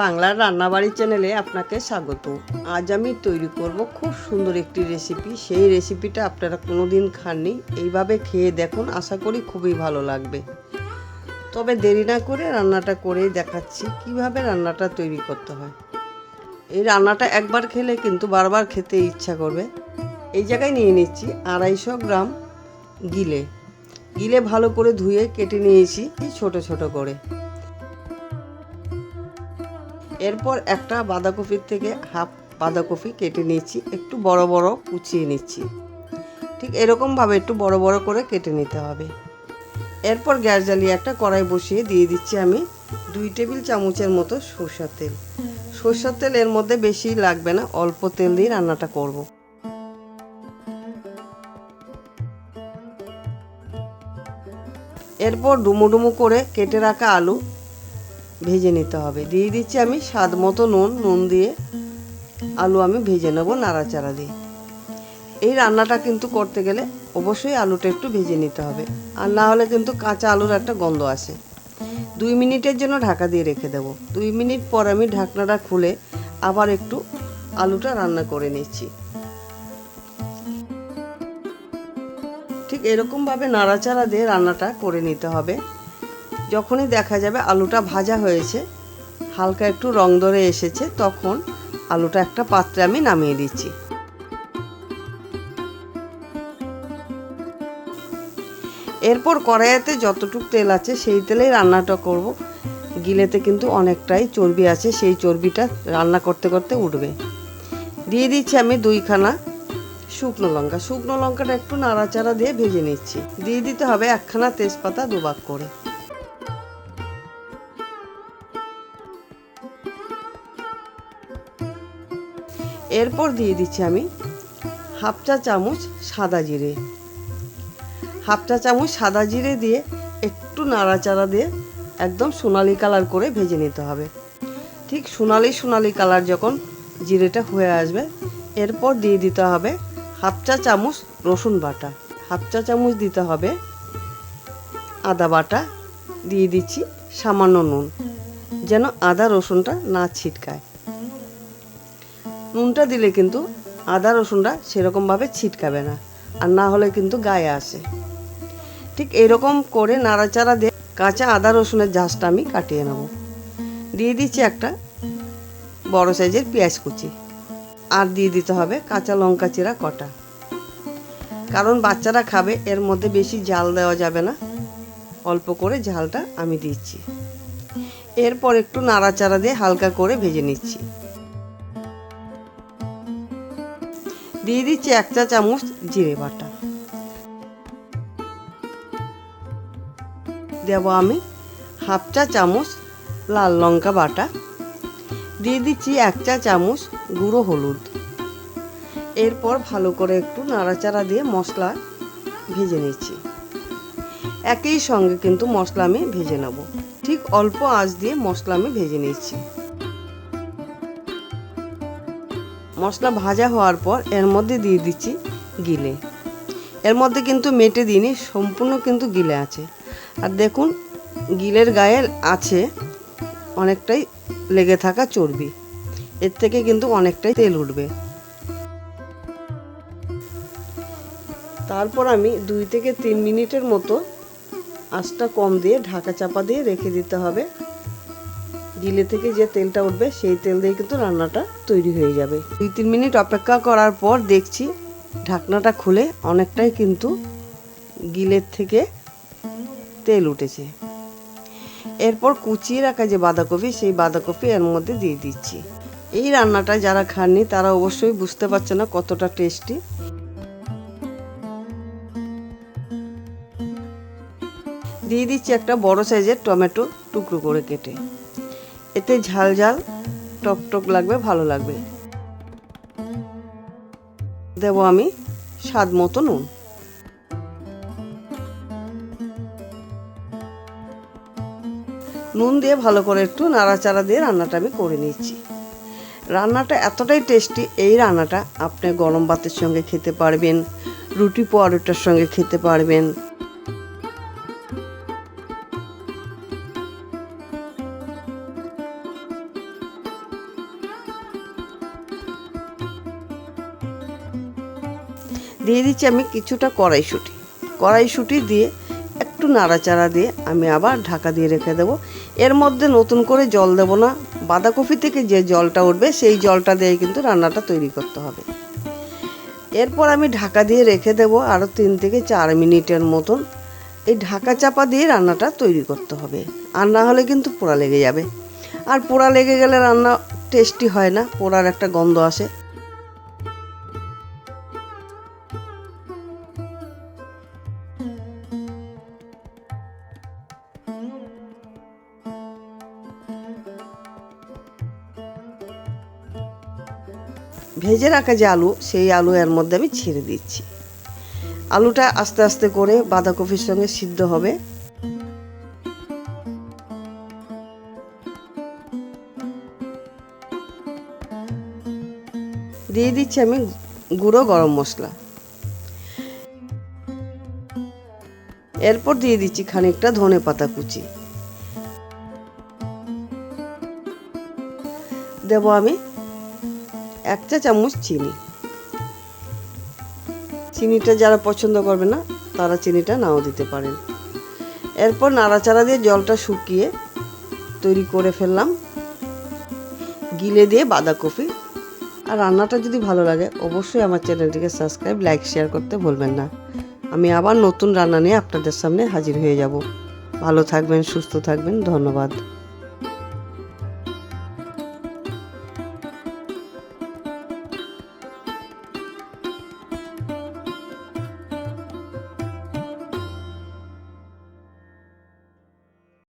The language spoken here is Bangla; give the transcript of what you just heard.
বাংলার রান্নাবাড়ি চ্যানেলে আপনাকে স্বাগত। আজ আমি তৈরি করব খুব সুন্দর একটি রেসিপি সেই রেসিপিটা আপনারা কোনো দিন খাননি। এইভাবে খেয়ে দেখুন, আশা করি খুবই ভালো লাগবে। তবে দেরি না করে রান্নাটা করেই দেখাচ্ছি কীভাবে রান্নাটা তৈরি করতে হয়। এই রান্নাটা একবার খেলে কিন্তু বারবার খেতে ইচ্ছা করবে। এই জায়গায় নিয়ে নিচ্ছি আড়াইশো গ্রাম গিলে। গিলে ভালো করে ধুয়ে কেটে নিয়েছি ছোট ছোট করে। এরপর একটা বাঁধাকপির থেকে হাফ বাঁধাকপি কেটে নিচ্ছি একটু বড় বড় কুচিয়ে নিচ্ছি। ঠিক এরকমভাবে একটু বড় বড় করে কেটে নিতে হবে। এরপর গ্যাস জ্বালিয়ে একটা কড়াই বসিয়ে দিয়ে দিচ্ছি আমি দুই টেবিল চামচের মতো সরষের তেল। সরষের তেল এর মধ্যে বেশি লাগবে না, অল্প তেল দিয়ে রান্নাটা করব। এরপর ডুমো ডুমো করে কেটে রাখা আলু ভেজে নিতে হবে। দিয়ে দিচ্ছি আমি স্বাদ মতো নুন নুন দিয়ে আলু আমি ভেজে নেব নাড়াচাড়া দিয়ে। এই রান্নাটা কিন্তু করতে গেলে অবশ্যই আলুটা একটু ভেজে নিতে হবে। আর না হলে কিন্তু কাঁচা আলুর একটা গন্ধ আসে। দুই মিনিটের জন্য ঢাকা দিয়ে রেখে দেব। দুই মিনিট পর আমি ঢাকনাটা খুলে আবার একটু আলুটা রান্না করে নিচ্ছি। ঠিক এরকমভাবে নাড়াচাড়া দিয়ে রান্নাটা করে নিতে হবে। যখনই দেখা যাবে আলুটা ভাজা হয়েছে, হালকা একটু রং ধরে এসেছে, তখন আলুটা একটা পাত্রে আমি নামিয়ে দিচ্ছি। এরপর কড়াইতে যতটুক তেল আছে সেই তেলেই রান্নাটা করব। গিলেতে কিন্তু অনেকটাই চর্বি আছে, সেই চর্বিটা রান্না করতে করতে উঠবে। দিয়ে দিচ্ছি আমি দুইখানা শুকনো লঙ্কা। শুকনো লঙ্কাটা একটু নাড়াচাড়া দিয়ে ভেজে নিচ্ছি। দিয়ে দিতে হবে একখানা তেজপাতা দুবাক করে। এরপর দিয়ে দিচ্ছি আমি হাফ চা চামচ সাদা জিরে। হাফ চা চামচ সাদা জিরে দিয়ে একটু নাড়াচাড়া দিয়ে একদম সোনালি কালার করে ভেজে নিতে হবে। ঠিক সোনালি সোনালি কালার যখন জিরেটা হয়ে আসবে, এরপর দিয়ে দিতে হবে হাফ চা চামচ রসুন বাটা। হাফ চা চামচ দিতে হবে আদা বাটা, দিয়ে দিচ্ছি সামান্য নুন, যেন আদা রসুনটা না ছিটকায়। নুনটা দিলে কিন্তু আদা রসুনটা সেরকমভাবে ছিটকাবে না, আর না হলে কিন্তু গায়ে আসে। ঠিক এরকম করে নাড়াচাড়া দিয়ে কাঁচা আদা রসুনের ঝাঁসটা আমি কাটিয়ে নেব। দিয়ে দিচ্ছি একটা বড় সাইজের পেঁয়াজ কুচি, আর দিয়ে দিতে হবে কাঁচা লঙ্কা চিরা কটা। কারণ বাচ্চারা খাবে, এর মধ্যে বেশি জাল দেওয়া যাবে না। অল্প করে ঝালটা আমি দিচ্ছি। এরপর একটু নাড়াচাড়া দিয়ে হালকা করে ভেজে নিচ্ছি। দিয়ে দিচ্ছি এক চা চামচ জিরে বাটা। দেব আমি হাফ চা চামচ লাল লঙ্কা বাটা। দিয়ে দিচ্ছি এক চা চামচ গুঁড়ো হলুদ। এরপর ভালো করে একটু নাড়াচাড়া দিয়ে মশলা ভেজে নিচ্ছি। একই সঙ্গে কিন্তু মশলা আমি ভেজে নেব। ঠিক অল্প আঁচ দিয়ে মশলা আমি ভেজে নিচ্ছি। মশলা ভাজা হওয়ার পর এর মধ্যে দিয়ে দিচ্ছি গিলে। এর মধ্যে কিন্তু মেটে দিইনি, সম্পূর্ণ কিন্তু গিলে আছে। আর দেখুন, গিলের গায়ে আছে অনেকটাই লেগে থাকা চর্বি। এর থেকে কিন্তু অনেকটাই তেল উঠবে। তারপর আমি দুই থেকে তিন মিনিটের মতো আঁচটা কম দিয়ে ঢাকা চাপা দিয়ে রেখে দিতে হবে। গিলে থেকে যে তেলটা উঠবে, সেই তেল দিয়ে কিন্তু রান্নাটা তৈরি হয়ে যাবে। দুই তিন মিনিট অপেক্ষা করার পর দেখছি ঢাকনাটা খুলে অনেকটাই কিন্তু গিলের থেকে তেল উঠেছে। এরপর কুচিয়ে রাখা যে বাঁধাকপি, সেই বাঁধাকপি এর মধ্যে দিয়ে দিচ্ছি। এই রান্নাটা যারা খাননি, তারা অবশ্যই বুঝতে পারছে না কতটা টেস্টি। দিয়ে দিচ্ছি একটা বড় সাইজের টমেটো টুকরো করে কেটে। এতে ঝাল ঝাল, টক টক লাগবে, ভালো লাগবে। দেব আমি স্বাদ মতো নুন। নুন দিয়ে ভালো করে একটু নাড়াচাড়া দিয়ে রান্নাটা আমি করে নিচ্ছি। রান্নাটা এতটাই টেস্টি, এই রান্নাটা আপনি গরম ভাতের সঙ্গে খেতে পারবেন, রুটি পরোটার সঙ্গে খেতে পারবেন। দিয়ে দিচ্ছি আমি কিছুটা কড়াইশুঁটি। কড়াইশুঁটি দিয়ে একটু নাড়াচাড়া দিয়ে আমি আবার ঢাকা দিয়ে রেখে দেবো। এর মধ্যে নতুন করে জল দেবো না। বাঁধাকপি থেকে যে জলটা উঠবে, সেই জলটা দিয়ে কিন্তু রান্নাটা তৈরি করতে হবে। এরপর আমি ঢাকা দিয়ে রেখে দেবো আরও তিন থেকে চার মিনিটের মতন। এই ঢাকা চাপা দিয়ে রান্নাটা তৈরি করতে হবে। আর না হলে কিন্তু পোড়া লেগে যাবে। আর পোড়া লেগে গেলে রান্না টেস্টি হয় না, পোড়ার একটা গন্ধ আসে। ভেজে রাখা যে আলু, সেই আলু এর মধ্যে আমি ছেড়ে দিচ্ছি। আলুটা আস্তে আস্তে করে বাঁধাকপির সঙ্গে সিদ্ধ হবে। দিয়ে দিচ্ছি আমি গুঁড়ো গরম মশলা। এরপর দিয়ে দিচ্ছি খানিকটা ধনে পাতা কুচি। দেব আমি এক চা চামচ চিনি। চিনিটা যারা পছন্দ করবে না, তারা চিনিটা নাও দিতে পারেন। এরপর নাড়াচাড়া দিয়ে জলটা শুকিয়ে তৈরি করে ফেললাম। গিলে দিয়ে বাঁধাকপি। আর রান্নাটা যদি ভালো লাগে, অবশ্যই আমার চ্যানেলটিকে সাবস্ক্রাইব, লাইক, শেয়ার করতে ভুলবেন না। আমি আবার নতুন রান্না নিয়ে আপনাদের সামনে হাজির হয়ে যাব। ভালো থাকবেন, সুস্থ থাকবেন, ধন্যবাদ।